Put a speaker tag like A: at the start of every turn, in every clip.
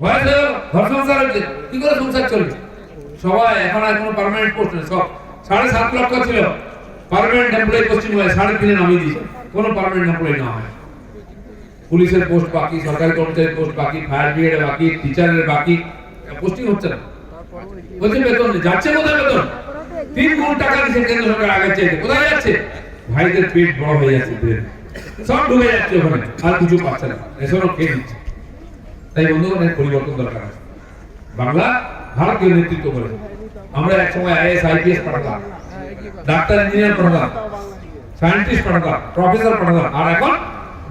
A: না পুলিশের পোস্ট বাকি, সরকারি কর্মচারীর পোস্ট বাকি ফায়ার বাকি টিচারের বাকি। পোস্টিং হচ্ছে না। বলছে বেতন যাচ্ছে কোথায় বেতন? তিন গুণ টাকা দিচ্ছে কেন্দ্র সরকার আগে কোথায় যাচ্ছে? ভাইদের পেট বড় হয়ে যাচ্ছে সব ঢুকে যাচ্ছে ওখানে। আর কিছু পাচ্ছে না। এসবও খেয়ে তাই বন্ধুগণ, এর পরিবর্তন দরকার আছে। বাংলা ভারতীয় নেতৃত্ব করে আমরা এক সময় আইএস আইপিএস পাঠাতাম। ডাক্তার, ইঞ্জিনিয়ার পাঠাতাম। সায়েন্টিস্ট পাঠাতাম। প্রফেসর পাঠাতাম। আর এখন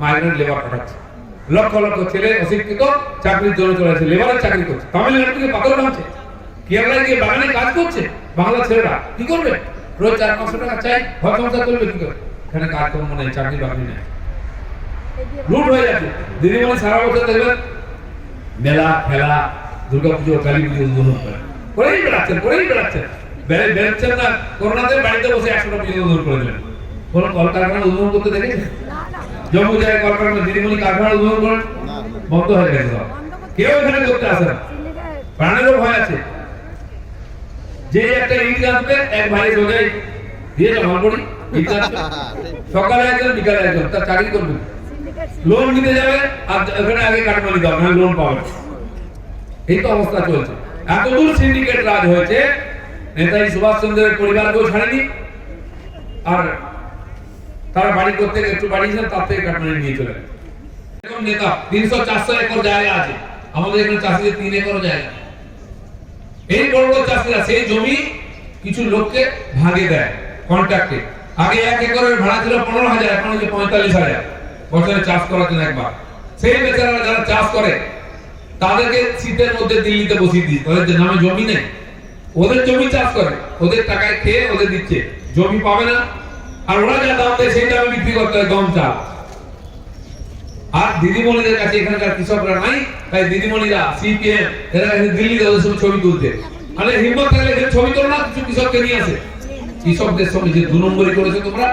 A: মাইগ্রেন্ট লেবার পাঠাচ্ছে। লক্ষ লক্ষ ছেলে অশিক্ষিত, চাকরির জন্য চলে আসছে লেবারের চাকরি করছে। তামিলনাড়ু থেকে পাথর ভাঙছে কেরালায় গিয়ে বাগানে কাজ করছে বাংলা ছেলেরা। কি করবে? রোজ চার পাঁচশো টাকা চাই, ঘর সংসার করবে কি করে? এখানে কাজ কর্ম নেই, চাকরি বাকরি নেই। লুট হয়ে যাচ্ছে। দিদিমণি সারা বছর দেখবেন মেলা, খেলা দুর্গা পুজো কালী পুজো উদ্বোধন করে। করেই বেড়াচ্ছেন করেই বেড়াচ্ছেন। বেড়ে না, করোনাতে বাড়িতে বসে একশোটা পুজো উদ্বোধন করে দিলেন। কোনো কলকারখানা উদ্বোধন করতে দেখেছেন জম্মু জায়গায় কলকারখানা দিদিমণি কারখানা উদ্বোধন করেন? বন্ধ হয়ে গেছে কেউ এখানে করতে আসে না। প্রাণেরও ভয় আছে। যে একটা ইট গাঁথবে, এক ভাই সোজাই দিয়ে গাঁথবে। সকালে একজন, বিকালে একজন, তার চাকরি করবে লোন নিতে যাবে, আর ওখানে আগে কাটমানি দাও না লোন পাবে না। এই তো অবস্থা চলছে এতদূর সিন্ডিকেট রাজ হয়েছে, নেতাজি সুভাষ চন্দ্রের পরিবারকেও ছাড়েনি, আর তারা বাড়ি করতে একটু বাড়িয়েছেন তার থেকে কাটমানি নিয়ে চলে। এরকম নেতা, তিনশো চারশো একর জায়গা আছে, আমাদের এখানে চাষিদের তিন একর জায়গা এই বড় বড় চাষিরা, সেই জমি কিছু লোককে ভাগে দেয় কন্ট্রাক্টে আগে এক একরের ভাড়া ছিল পনেরো হাজার, এখন হচ্ছে পঁয়তাল্লিশ হাজার বছরে চাষ করার জন্য একবার। সেই বেচারারা যারা চাষ করে, তাদেরকে শীতের মধ্যে দিল্লিতে বসিয়ে দিই। ওদের যে নামে জমি নেই, ওদের জমি চাষ করে, ওদের টাকায় খেয়ে ওদের দিচ্ছে। জমি পাবে না। আর ওরা যা দাম দেয় সেই দামে বিক্রি করতে হয় গম, চাল। আর দিদিমণিদের কাছে এখানকার কৃষকরা নাই, তাই দিদিমণিরা, সিপিএম, এরা কাছে দিল্লিতে ওদের সঙ্গে ছবি তুলতে আরে হিম্মত থাকলে এখানে ছবি তোলো না, কিছু কৃষককে নিয়ে আসে। কৃষকদের সঙ্গে যে দু নম্বরই করেছে তোমরা,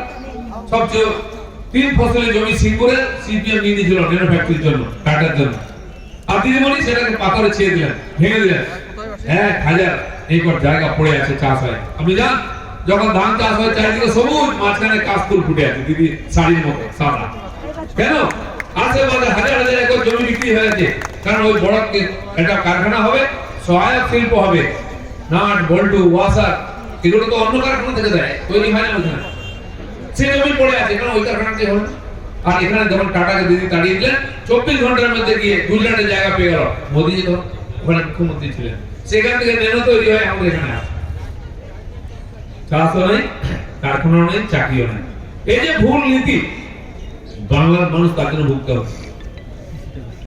A: সবচেয়ে তিন ফসলের জমি সিঙ্গুরে সিপিএম নিয়ে দিয়েছিল নেনো ফ্যাক্টরির জন্য টাটার জন্য। আর দিদিমণি সেটাকে পাথরে ছেড়ে দিলেন, ভেঙে দিলেন। এক হাজার একর জায়গা পড়ে আছে চাষ হয়। আপনি জান যখন ধান চাষ হয়, চারিদিকে সবুজ, মাঝখানে কাশফুল ফুটে আছে, দিদি শাড়ির মতো, সাদা। কেন? আশেপাশে হাজার হাজার একর জমি বিক্রি হয়ে গেছে। কারণ ওই বড় একটা কারখানা হবে, সহায়ক শিল্প হবে। নাট, বল্টু, ওয়াসার, এগুলো তো অন্য কারখানা থেকে দেয়, তৈরি হয় না ওখানে সে পড়ে আছে কারণ ওই কারখানাতে হলো। আর এখানে যখন টাটাকে দিদি তাড়িয়ে দিলেন, চব্বিশ ঘণ্টার মধ্যে গিয়ে গুজরাটে জায়গা পেয়ে গেল। মোদী তখন ওখানে মুখ্যমন্ত্রী ছিলেন। সেখান থেকে নেনো তৈরি হয় আমাদের এখানে আসে চাষও নেই, কারখানাও নেই, চাকরিও নেই। এই যে ভুল নীতি, বাংলার মানুষ তার জন্য ভুগতে হবে।